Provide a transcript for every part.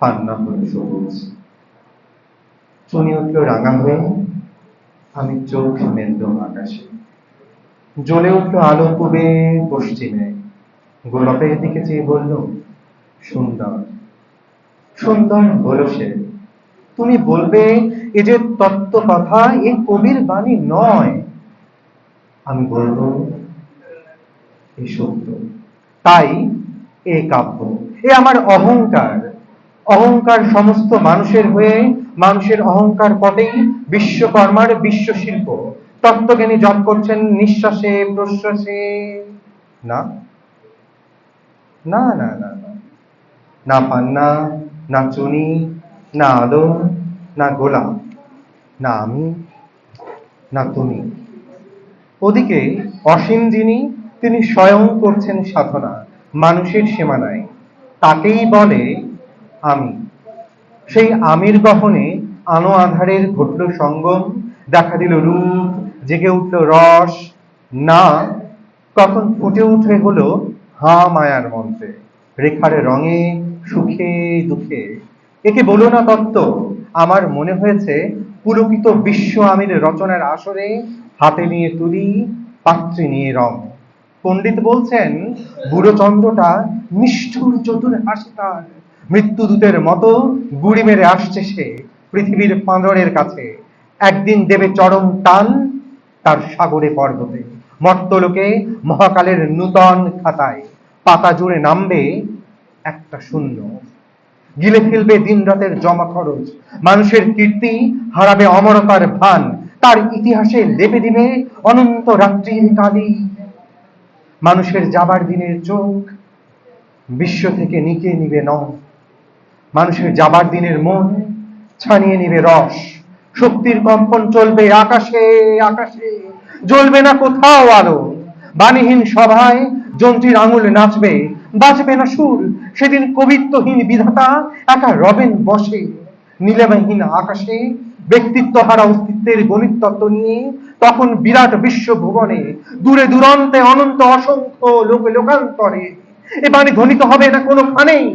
পান্না সবুজ চুনি রাঙা হয়ে আমি চোখ আকাশে জ্বলে উঠল আলো পশ্চিমে গোলাপের দিকে চেয়ে বলল সুন্দর সুন্দর হলো সে তুমি বলবে এ যে তত্ত্ব কথা এ কবির বাণী নয় আমি বলব এ সত্য তাই এ কাব্য এ আমার অহংকার অহংকার সমস্ত মানুষের হয়ে, মানুষের অহংকার পটেই বিশ্বকর্মার বিশ্ব শিল্প তত্ত্বজ্ঞানী জপ করছেন, নিঃশ্বাসে, প্রশ্বাসে। না? না না না না। পান্না না চুনি, না আলো না গোলাপ না আমি, না তুমি। ওদিকে অসীম যিনি, তিনি স্বয়ং করছেন সাধনা, মানুষের সীমানায়। তাকেই বলে আমি সেই আমির গহনে আনো আধারের ঘটল সঙ্গম, দেখা দিল রূপ, জেগে উঠল রস, না, কখন ফুটে উঠে হলো হা মায়ার মন্ত্রে। রেখার রঙে, সুখে, দুঃখে। একে বলো না তত্ত্ব, আমার মনে হয়েছে পুলকিত বিশ্ব আমির রচনার আসরে হাতে নিয়ে তুলি, পাত্রে নিয়ে রং। পণ্ডিত বলছেন বুড়োচন্দ্রটা নিষ্ঠুর চতুর হাসি তার। মৃত্যুদূতের মতো গুড়ি মেরে আসছে সে পৃথিবীর পাঁদরের কাছে। একদিন দেবে চরম টান তার সাগরে পর্বতে। মর্তলোকে মহাকালের নূতন খাতায় পাতা জুড়ে নামবে একটা শূন্য। গিলে ফেলবে দিন রাতের জমা খরচ। মানুষের কীর্তি হারাবে অমরতার ভান। তার ইতিহাসে লেপে দিবে অনন্ত রাত্রির কালি মানুষের যাবার দিনের চোখ বিশ্ব থেকে নিকে নিবে ন মানুষের যাবার দিনের মন ছানিয়ে নিবে রস। শক্তির কম্পন চলবে আকাশে আকাশে। জ্বলবে না কোথাও আলো। বাণীহীন সভায় যন্ত্রীর আঙুল নাচবে। বাজবে না সুর। সেদিন কবিত্বহীন বিধাতা একা রবেন বসে। নীলামহীন আকাশে ব্যক্তিত্ব হারা অস্তিত্বের গণিত তত্ত্ব নিয়ে তখন বিরাট বিশ্ব ভুবনে, দূরে দূরান্তে অনন্ত অসংখ্য লোক, লোকান্তরে। এ বাণী ধ্বনিত হবে না কোনোখানেই।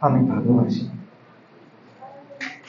আমি ভালোবাসি